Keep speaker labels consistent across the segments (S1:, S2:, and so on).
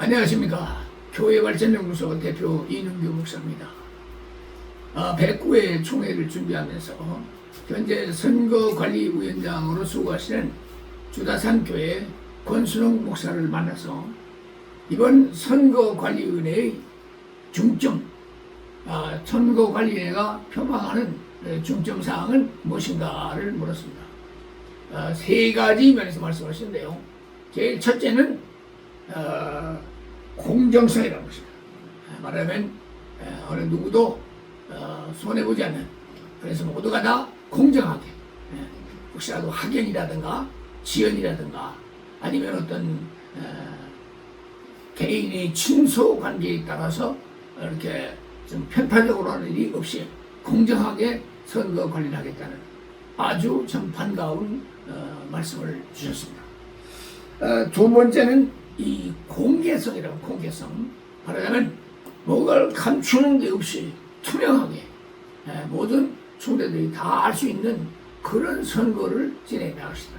S1: 안녕하십니까. 교회발전연구소 대표 이능규 목사입니다. 아, 109회 총회를 준비하면서 현재 선거관리위원장으로 수고하시는 주다산 교회 권순홍 목사를 만나서 이번 선거관리위원회의 중점, 아, 선거관리위원회가 표방하는 에, 중점 사항은 무엇인가를 물었습니다. 아, 세 가지 면에서 말씀하시는데요. 제일 첫째는 어, 공정성이라는 것입니다. 아, 말하면 에, 어느 누구도 어, 손해보지 않는 그래서 모두가 다 공정하게 에, 혹시라도 학연이라든가 지연이라든가 아니면 어떤 에, 개인의 친소 관계에 따라서 이렇게 좀 편파적으로 하는 일이 없이 공정하게 선거 관리를 하겠다는 아주 참 반가운 어, 말씀을 주셨습니다. 어, 두 번째는 이 공개성이라고 공개성. 말하자면 뭐가 감추는 게 없이 투명하게 에, 모든 총대들이 다 알 수 있는 그런 선거를 진행해 나가시다.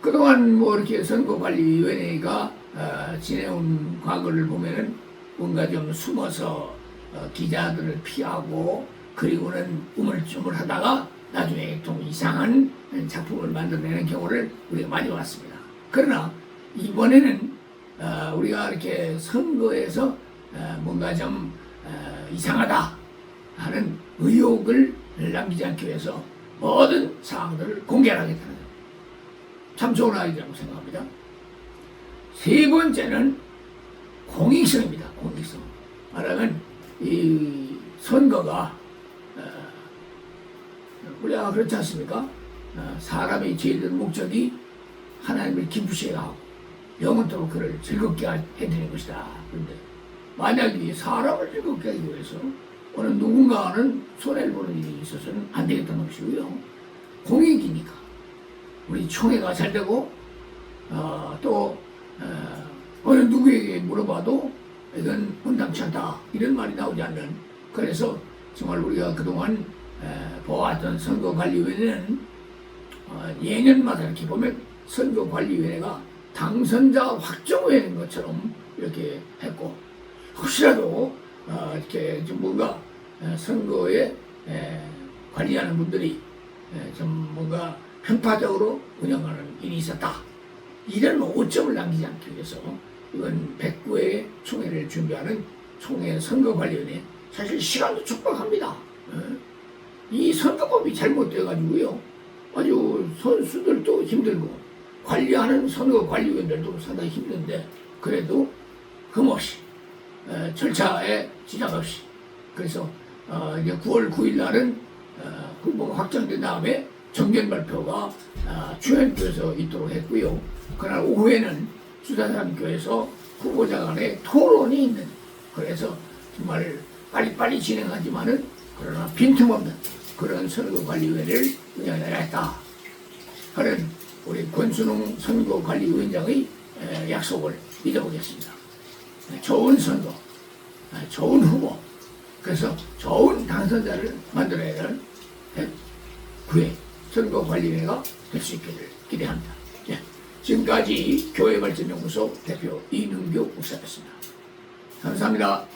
S1: 그동안 뭐 이렇게 선거관리위원회가 어, 지내온 과거를 보면은 뭔가 좀 숨어서 어, 기자들을 피하고 그리고는 우물쭈물 하다가 나중에 좀 이상한 작품을 만들어내는 경우를 우리가 많이 봤습니다. 그러나 이번에는 어, 우리가 이렇게 선거에서 어, 뭔가 좀 어, 이상하다 하는 의혹을 남기지 않기 위해서 모든 사항들을 공개하겠다는 것. 참 좋은 아이디어라고 생각합니다. 세 번째는 공익성입니다. 공익성. 말하면 이 선거가 어, 우리가 그렇지 않습니까? 어, 사람의 제일 큰 목적이 하나님을 기쁘시게 하고 영원토록 그를 즐겁게 해드리는 것이다. 그런데 만약에 사람을 즐겁게 하기 위해서 어느 누군가는 손해를 보는 일이 있어서는 안 되겠다는 것이고요. 공익이니까 우리 총회가 잘 되고 어, 또 어, 어느 누구에게 물어봐도 이건 온당치 않다 이런 말이 나오지 않는 그래서 정말 우리가 그동안 에, 보았던 선거관리위원회는 어, 예년마다 이렇게 보면 선거관리위원회가 당선자 확정회인 것처럼 이렇게 했고 혹시라도 어, 이렇게 좀 뭔가 에, 선거에 에, 관리하는 분들이 에, 좀 뭔가 편파적으로 운영하는 일이 있었다. 이런 오점을 남기지 않기 위해서 이번 109회 총회를 준비하는 총회 선거관리위원회 사실 시간도 촉박합니다. 예? 이 선거법이 잘못돼가지고요. 아주 선수들도 힘들고 관리하는 선거 관리위원들도 상당히 힘든데 그래도 흠없이 에, 절차에 지장 없이 그래서 어, 이제 9월 9일 날은 어, 후보가 확정된 다음에 정견 발표가 어, 주연교에서 있도록 했고요. 그날 오후에는 수사산교에서 후보자 간의 토론이 있는 그래서 정말 빨리빨리 진행하지만은 그러나 빈틈없는 그런 선거관리위원회를 운영해 나갔다. 하는 우리 권순홍 선거관리위원장의 에, 약속을 믿어보겠습니다. 네, 좋은 선거, 아, 좋은 후보, 그래서 좋은 당선자를 만들어야 하는 9회 선거관리회가 될 수 있기를 기대합니다. 예, 지금까지 교회발전연구소 대표 이능교 목사였습니다. 감사합니다.